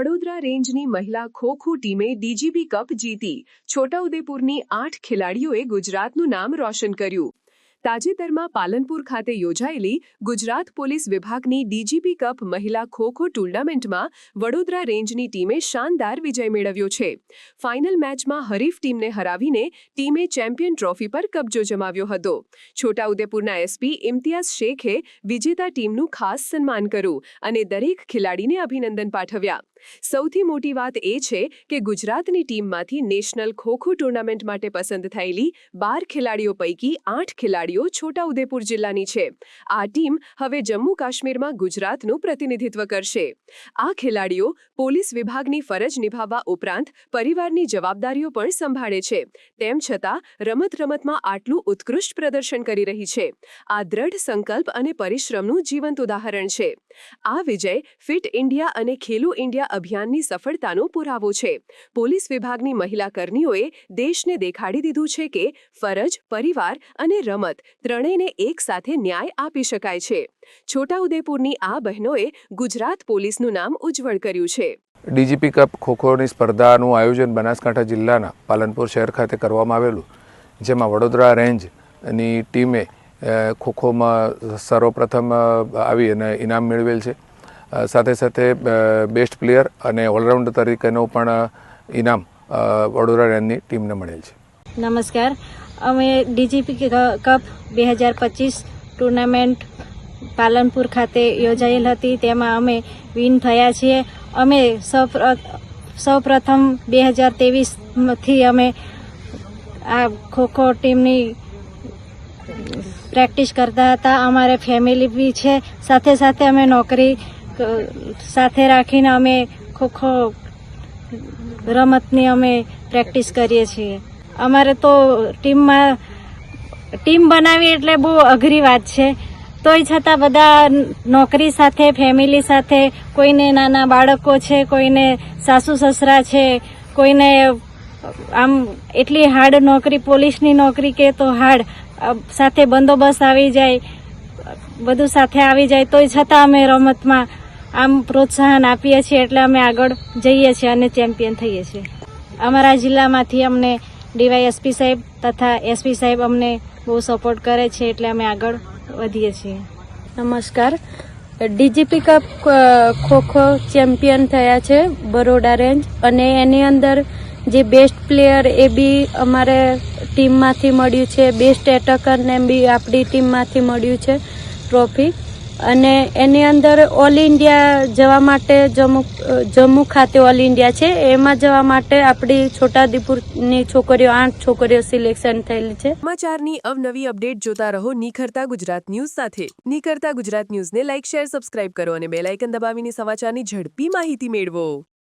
વડોદરા રેન્જની મહિલા ખો ખો ટીમે ડીજીબી કપ જીતી. છોટાઉદેપુરની આઠ ખેલાડીઓએ ગુજરાતનું નામ રોશન કર્યું. તાજેતરમાં પાલનપુર ખાતે યોજાયેલી ગુજરાત પોલીસ વિભાગની ડીજીપી કપ મહિલા ખો ખો ટુર્નામેન્ટમાં વડોદરા રેન્જની ટીમે શાનદાર વિજય મેળવ્યો છે. ફાઇનલ મેચમાં હરીફ ટીમને હરાવીને ટીમે ચેમ્પિયન ટ્રોફી પર કબજો જમાવ્યો હતો. છોટાઉદેપુરના એસપી ઇમ્તિયાઝ શેખે વિજેતા ટીમનું ખાસ સન્માન કર્યું અને દરેક ખેલાડીને અભિનંદન પાઠવ્યા. સૌથી મોટી વાત એ છે કે ગુજરાતની ટીમમાંથી નેશનલ ખો ખો ટુર્નામેન્ટ માટે પસંદ થયેલી બાર ખેલાડીઓ પૈકી આઠ ખેલાડીઓ છોટાઉદેપુર જિલ્લાની છે. આ ટીમ હવે જમ્મુ કાશ્મીરમાં ગુજરાતનું પ્રતિનિધિત્વ કરશે. આ ખેલાડીઓ પોલીસ વિભાગની ફરજ નિભાવવા ઉપરાંત પરિવારની જવાબદારીઓ પણ સંભાળે છે. તેમ છતાં રમત રમતમાં આટલું ઉત્કૃષ્ટ પ્રદર્શન કરી રહી છે. આ દ્રઢ સંકલ્પ અને પરિશ્રમનું જીવંત ઉદાહરણ છે. આ વિજય ફિટ ઇન્ડિયા અને ખેલો ઇન્ડિયા અભિયાનની સફળતાનો પુરાવો છે. પોલીસ વિભાગની મહિલા કર્મીઓએ દેશને દેખાડી દીધું છે કે ફરજ, પરિવાર અને રમત ત્રણેયને એક સાથે ન્યાય આપી શકાય છે. છોટાઉદેપુરની આ બહેનોએ ગુજરાત પોલીસનું નામ ઉજ્જવળ કર્યું છે. ડીજીપી કપ ખોખોની સ્પર્ધાનું આયોજન બનાસકાંઠા જિલ્લાના પાલનપુર શહેર ખાતે કરવામાં આવેલું, જેમાં વડોદરા રેન્જની ટીમે ખોખોમાં સર્વપ્રથમ આવી અને ઇનામ મેળવેલ છે. સાથે સાથે બેસ્ટ પ્લેયર અને ઓલરાઉન્ડર તરીકેનો પણ ઇનામ વડોદરા રેન્જની ટીમને મળેલ છે. નમસ્કાર. અમે ડીજીપી કપ બે હજાર પચીસ ટુર્નામેન્ટ પાલનપુર ખાતે યોજાયેલ હતી. તેમાં અમે વિન થયા છીએ. અમે સૌ સૌપ્રથમ બે હજાર તેવીસથી અમે આ ખોખો ટીમની પ્રેક્ટિસ કરતા હતા. અમારે ફેમિલી બી છે. સાથે સાથે અમે નોકરી સાથે રાખીને અમે ખોખો રમતની અમે પ્રેક્ટિસ કરીએ છીએ. અમારે તો ટીમમાં ટીમ બનાવી એટલે બહુ અઘરી વાત છે. તોય છતાં બધા નોકરી સાથે, ફેમિલી સાથે, કોઈને નાના બાળકો છે, કોઈને સાસુ સસરા છે, કોઈને આમ એટલી હાર્ડ નોકરી, પોલીસની નોકરી કે તો હાર્ડ સાથે બંદોબસ્ત આવી જાય, બધું સાથે આવી જાય, તોય છતાં અમે રમતમાં આમ પ્રોત્સાહન આપીએ છીએ એટલે અમે આગળ જઈએ છીએ અને ચેમ્પિયન થઈએ છીએ. અમારા જિલ્લામાંથી અમને ડીવાયએસપી સાહેબ તથા એસપી સાહેબ અમને બહુ સપોર્ટ કરે છે એટલે અમે આગળ વધીએ છીએ. નમસ્કાર. ડીજીપી કપ ખોખો ચેમ્પિયન થયા છે બરોડા રેન્જ અને એની અંદર જે બેસ્ટ પ્લેયર એ બી અમારે ટીમમાંથી મળ્યું છે બેસ્ટ એટકરને બી આપણી ટીમમાંથી મળ્યું છે ટ્રોફી અને એની અંદર ઓલ ઇન્ડિયા જવા માટે જમ્મુ જમ્મુ ખાતે ઓલ ઇન્ડિયા છે. એમાં જવા માટે આપણી છોટાઉદેપુરની છોકરીઓ, આઠ છોકરીઓ સિલેક્શન થયેલી છે. સમાચારની અવનવી અપડેટ જોતા રહો નિખરતા ગુજરાત ન્યૂઝ સાથે. નિખરતા ગુજરાત ન્યૂઝને લાઇક શેર, સબસ્ક્રાઇબ કરો અને બેલ આઇકન દબાવીને સમાચારની ઝડપી માહિતી મેળવો.